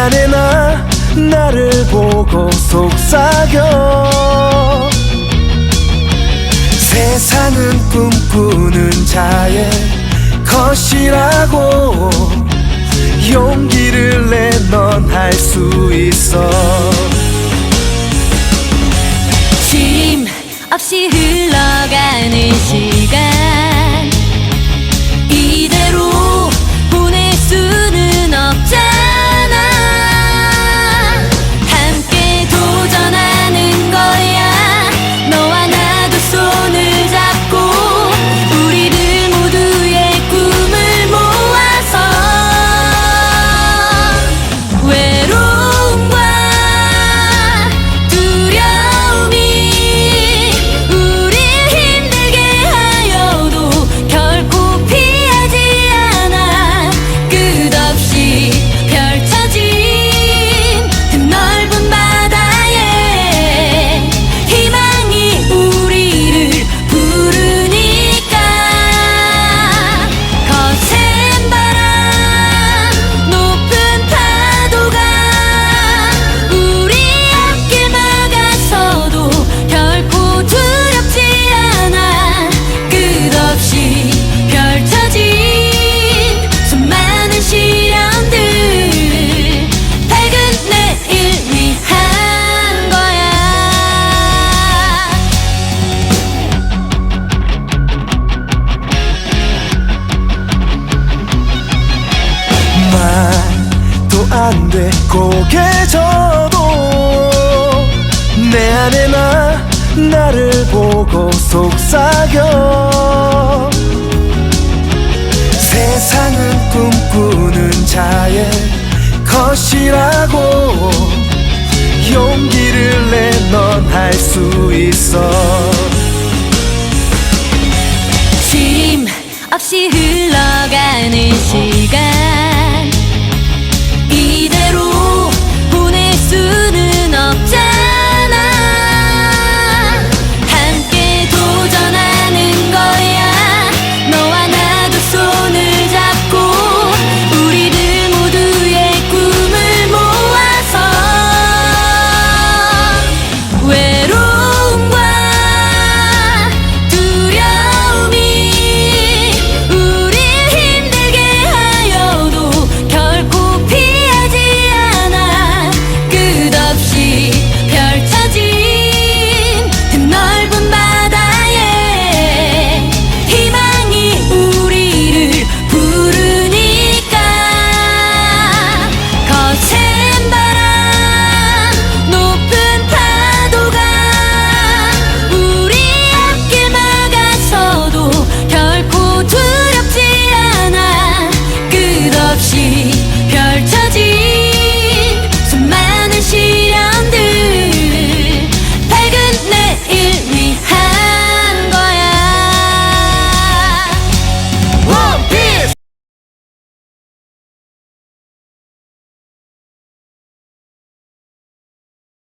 안에 나 나를 보고 속삭여. 세상은 꿈꾸는 자의 것이라고 용기를 내 넌 할 수 안 돼 고개 저도 내 안에만 나를 보고 속삭여. 세상은 꿈꾸는 자의 것이라고 용기를 내 넌 할 수 있어. 쉼 없이 흘러가는 시간.